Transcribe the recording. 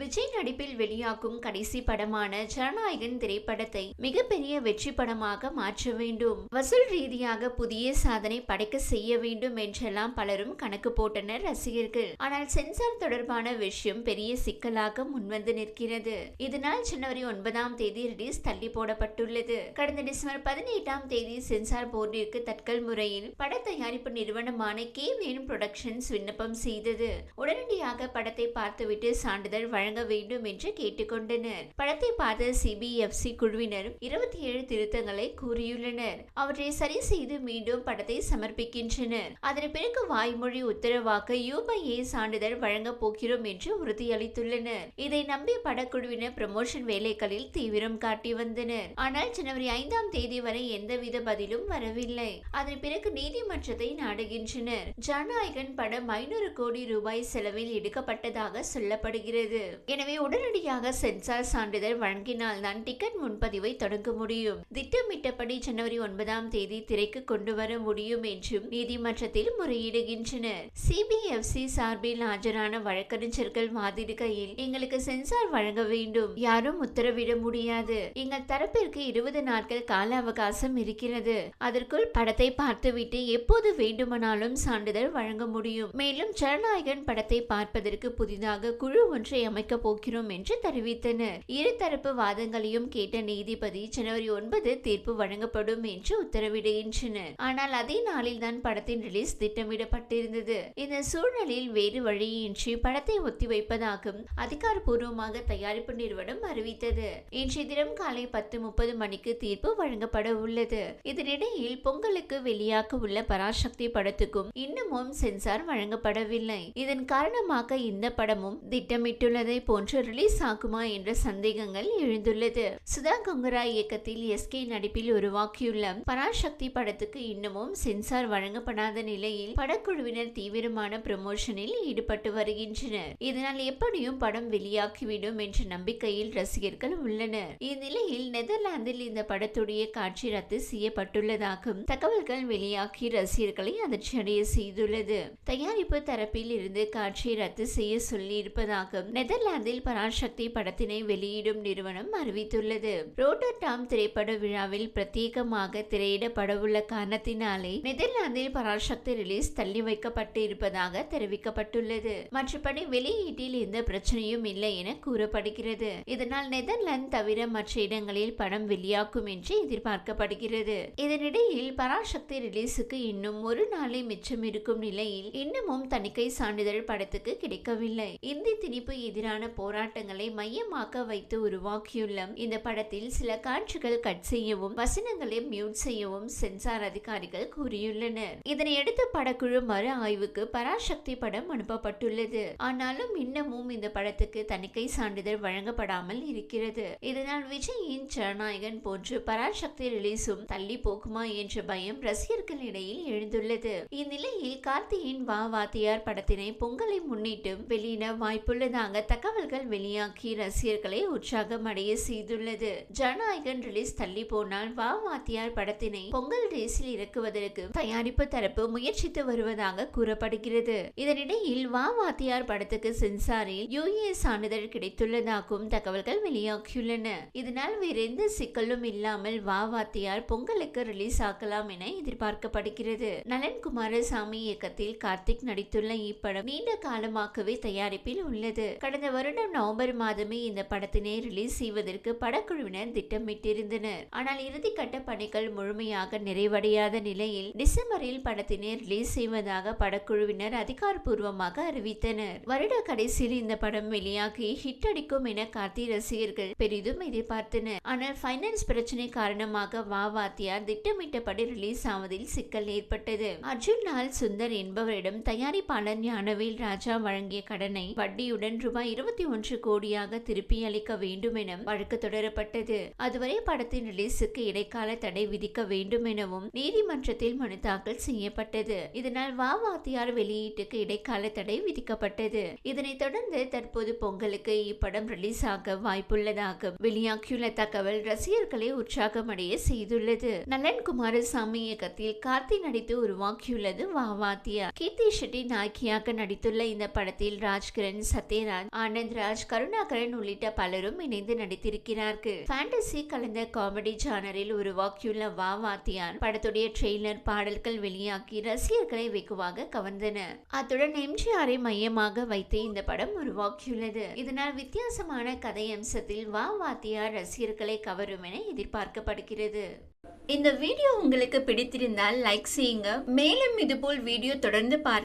விஜய் நடிப்பில் வெளியாகும் கடைசி படமான ஜனநாயகன் திரைப்படத்தை மிகப்பெரிய வெற்றி படமாக மாற்ற வேண்டும். வசூல் ரீதியாக புதிய சாதனை படைக்க செய்ய வேண்டும் என்றெல்லாம் பலரும் கணக்கு போட்டனர் ரசிகர்கள். ஆனால் சென்சார் தொடர்பான விஷயம் பெரிய சிக்கலாக முன்வந்து நிற்கிறது. இதனால் ஜனவரி ஒன்பதாம் தேதி ரிலீஸ் தள்ளி போடப்பட்டுள்ளது. கடந்த டிசம்பர் பதினெட்டாம் தேதி சென்சார் போர்டிற்கு தட்கல் முறையில் பட தயாரிப்பு நிறுவனமான கே வேணு புரொடக்ஷன்ஸ் விண்ணப்பம் செய்தது. உடனடியாக படத்தை பார்த்துவிட்டு சான்றிதழ் வழங்க வேண்டும் என்று கேட்டுக்கொண்டனர். படத்தை பார்த்த சிபிஎஃப்சி குழுவினர் இருபத்தி ஏழு திருத்தங்களை கூறியுள்ளனர். அவற்றை சரி செய்து மீண்டும் படத்தை சமர்ப்பிக்கின்றனர். அதன் பிறகு வாய்மொழி உத்தரவாக்க யூபிஏ சான்றிதழ் வழங்கப் போகிறோம் என்று உறுதியளித்துள்ளனர். இதை நம்பி படக்குழுவினர் ப்ரமோஷன் வேலைகளில் தீவிரம் காட்டி வந்தனர். ஆனால் ஜனவரி ஐந்தாம் தேதி வரை எந்தவித பதிலும் வரவில்லை. அதன் பிறகு நீதிமன்றத்தை நாடுகின்றனர். ஜனநாயகன் படம் ஐநூறு கோடி ரூபாய் செலவில் எடுக்கப்பட்டதாக சொல்லப்படுகிறது. எனவே உடனடியாக சென்சார் சான்றிதழ் வழங்கினால்தான் டிக்கெட் முன்பதிவை தொடங்க முடியும். திட்டமிட்டபடி ஜனவரி ஒன்பதாம் தேதி திரைக்கு கொண்டு வர முடியும் என்றும் நீதிமன்றத்தில் முறையிடுகின்றனர். சிபிஎஃப்சி சார்பில் ஆஜரான வழக்கறிஞர்கள் வாதிடுகையில் எங்களுக்கு சென்சார் வழங்க வேண்டும். யாரும் உத்தரவிட முடியாது. எங்கள் தரப்பிற்கு இருபது நாட்கள் கால அவகாசம் இருக்கிறது. அதற்குள் படத்தை பார்த்துவிட்டு எப்போது வேண்டுமானாலும் சான்றிதழ் வழங்க முடியும். மேலும் ஜனநாயகன் படத்தை பார்ப்பதற்கு புதிதாக குழு ஒன்றை அமைக்க போகிறோம் என்று தெரிவித்தனர். இருதரப்பு வாதங்களையும் கேட்ட நீதிபதி ஜனவரி ஒன்பது தீர்ப்பு வழங்கப்படும் என்று உத்தரவிடுகின்றனர். ஆனால் அதே நாளில் தான் படத்தின் ரிலீஸ் திட்டமிடப்பட்டிருந்தது. இந்த சூழலில் வேறு வழியின்றி படத்தை ஒத்திவைப்பதாகவும் அதிகாரப்பூர்வமாக தயாரிப்பு நிறுவனம் அறிவித்தது. இன்றைய தினம் காலை பத்து முப்பது மணிக்கு தீர்ப்பு வழங்கப்பட உள்ளது. இதனிடையில் பொங்கலுக்கு வெளியாக உள்ள பராசக்தி படத்துக்கும் இன்னமும் சென்சார் வழங்கப்படவில்லை. இதன் காரணமாக இந்த படமும் திட்டமிட்டுள்ளது. போன்று ரிலீஸ் ஆகுமா என்ற சந்தேகங்கள் எழுந்துள்ளது. சுதா கொங்கரா இயக்கத்தில் எஸ்கே நடிப்பில் உருவாக்கியுள்ள பராசக்தி படத்துக்கு இன்னமும் சென்சார் வழங்கப்படாத நிலையில் படக்குழுவினர் தீவிரமான ப்ரமோஷனில் ஈடுபட்டு வருகின்றனர். இதனால் எப்படியும் படம் வெளியாகிவிடும் என்ற நம்பிக்கையில் ரசிகர்கள் உள்ளனர். இந்நிலையில் நெதர்லாந்தில் இந்த படத்துடைய காட்சி ரத்து செய்யப்பட்டுள்ளதாகவும் தகவல்கள் வெளியாகி ரசிகர்களை அதிர்ச்சியடைய செய்துள்ளது. தயாரிப்பு தரப்பில் இருந்து காட்சியை ரத்து செய்ய சொல்லி இருப்பதாகவும் நெதர்லாந்தில் பராசக்தி படத்தினை வெளியிடும் நிறுவனம் அறிவித்துள்ளது ரோட்டர்டாம் திரைப்பட விழாவில் பிரத்யேகமாக திரையிடப்படவுள்ள காரணத்தினாலே நெதர்லாந்தில் பராசக்தி ரிலீஸ் தள்ளி வைக்கப்பட்டு இருப்பதாக தெரிவிக்கப்பட்டுள்ளது மற்றபடி வெளியீட்டில் எந்த பிரச்சனையும் இல்லை என கூறப்படுகிறது. இதனால் நெதர்லாந்து தவிர மற்ற இடங்களில் படம் வெளியாகும் என்று எதிர்பார்க்கப்படுகிறது. இதனிடையில் பராசக்தி ரிலீஸுக்கு இன்னும் ஒரு நாளை மிச்சம் இருக்கும் நிலையில் இன்னமும் தணிக்கை சான்றிதழ் படத்துக்கு கிடைக்கவில்லை. இந்தி திணிப்பு எதிராக எதிரான போராட்டங்களை மையமாக்க வைத்து உருவாக்கியுள்ள இந்த படத்தில் சில காட்சிகள் கட் செய்யவும் வசனங்களை மியூட் செய்யவும் சென்சார் அதிகாரிகள் கூறியுள்ளனர். இதனையடுத்து படக்குழு மறு ஆய்வுக்கு பராசக்தி படம் அனுப்பப்பட்டுள்ளது. ஆனாலும் இன்னமும் இந்த படத்துக்கு தணிக்கை சான்றிதழ் வழங்கப்படாமல் இருக்கிறது. இதனால் விஜயின் ஜனநாயகன் போன்று பராசக்தி ரிலீஸும் தள்ளி போகுமா என்ற பயம் ரசிகர்களிடையில் எழுந்துள்ளது. இந்நிலையில் கார்த்தியின் வா வாத்தியார் படத்தினை பொங்கலை முன்னிட்டு வெளியிட வாய்ப்புள்ளதாக தகவல்கள் வெளியாகி ரசிகர்களை உற்சாகம் அடைய செய்துள்ளது. ஜனநாயகன் ரிலீஸ் தள்ளி போனால் வா வாத்தியார் படத்தினை பொங்கல் ரேஸில் இறக்குவதற்கு தயாரிப்பு தரப்பு முயற்சித்து வருவதாக கூறப்படுகிறது. இதனிடையில் வா வாத்தியார் படத்துக்கு சென்சாரில் யூஏ சான்றிதழ் கிடைத்துள்ளதாகவும் தகவல்கள் வெளியாகியுள்ளன. இதனால் வேறு எந்த சிக்கலும் இல்லாமல் வா வாத்தியார் பொங்கலுக்கு ரிலீஸ் ஆக்கலாம் என எதிர்பார்க்கப்படுகிறது. நலன் குமாரசாமி இயக்கத்தில் கார்த்திக் நடித்துள்ள இப்படம் நீண்ட காலமாகவே தயாரிப்பில் உள்ளது. கடந்த வருடம் நவம்பர் மாதமே இந்த படத்தினை ரிலீஸ் செய்வதற்கு படக்குழுவினர் திட்டமிட்டிருந்தனர். ஆனால் இறுதிக்கட்ட பணிகள் முழுமையாக நிறைவடையாத நிலையில் டிசம்பரில் படத்தினை ரிலீஸ் செய்வதாக படக்குழுவினர் அதிகாரப்பூர்வமாக அறிவித்தனர். வருட கடைசியில் இந்த படம் வெளியாகி ஹிட் அடிக்கும் என கார்த்தி ரசிகர்கள் பெரிதும் எதிர்பார்த்தனர். ஆனால் பைனான்ஸ் பிரச்சனை காரணமாக வா வாத்தியார் திட்டமிட்டபடி ரிலீஸ் ஆவதில் சிக்கல் ஏற்பட்டது. அர்ஜுன் லால் சுந்தர் என்பவரிடம் தயாரிப்பாளர் ஞானவேல் ராஜா வழங்கிய கடனை வட்டியுடன் ரூபாய் இருபத்தி ஒன்று கோடியாக திருப்பி அளிக்க வேண்டும் என வழக்கு தொடரப்பட்டது. அதுவரை படத்தின் ரிலீஸுக்கு இடைக்கால தடை விதிக்க வேண்டும் எனவும் நீதிமன்றத்தில் மனு தாக்கல் செய்யப்பட்டது. இதனால் வா வாத்தியார் வெளியீட்டுக்கு இடைக்கால தடை விதிக்கப்பட்டது. இதனைத் தொடர்ந்து தற்போது பொங்கலுக்கு இப்படம் ரிலீஸ் ஆக வாய்ப்புள்ளதாக வெளியாகியுள்ள தகவல் ரசிகர்களை உற்சாகமடைய செய்துள்ளது. நலன் குமாரசாமி இயக்கத்தில் கார்த்தி நடித்து உருவாக்கியுள்ளது வா கீர்த்தி ஷெட்டி நாயகியாக நடித்துள்ள இந்த படத்தில் ராஜ்கிரண் சத்யராஜ் ஆனந்த் ராஜ் கருணாகரன் உள்ளிட்ட பலரும் இணைந்து நடித்திருக்கிறார்கள். ஃபேண்டசி கலந்த காமெடி ஜானரில் உருவாக்கியுள்ள வா வாத்தியார் படத்துடைய ட்ரெய்லர் பாடல்கள் வெளியாகி ரசிகர்களை வெகுவாக கவர்ந்தன. அத்துடன் எம்ஜிஆரை மையமாக வைத்து இந்த படம் உருவாக்கியுள்ளது. இதனால் வித்தியாசமான கதை அம்சத்தில் வா வாத்தியார் ரசிகர்களை கவரும் என எதிர்பார்க்கப்படுகிறது. இந்த வீடியோ உங்களுக்கு பிடித்திருந்தால் லைக் செய்யுங்க. மேலும் இதுபோல் வீடியோ தொடர்ந்து பார்க்க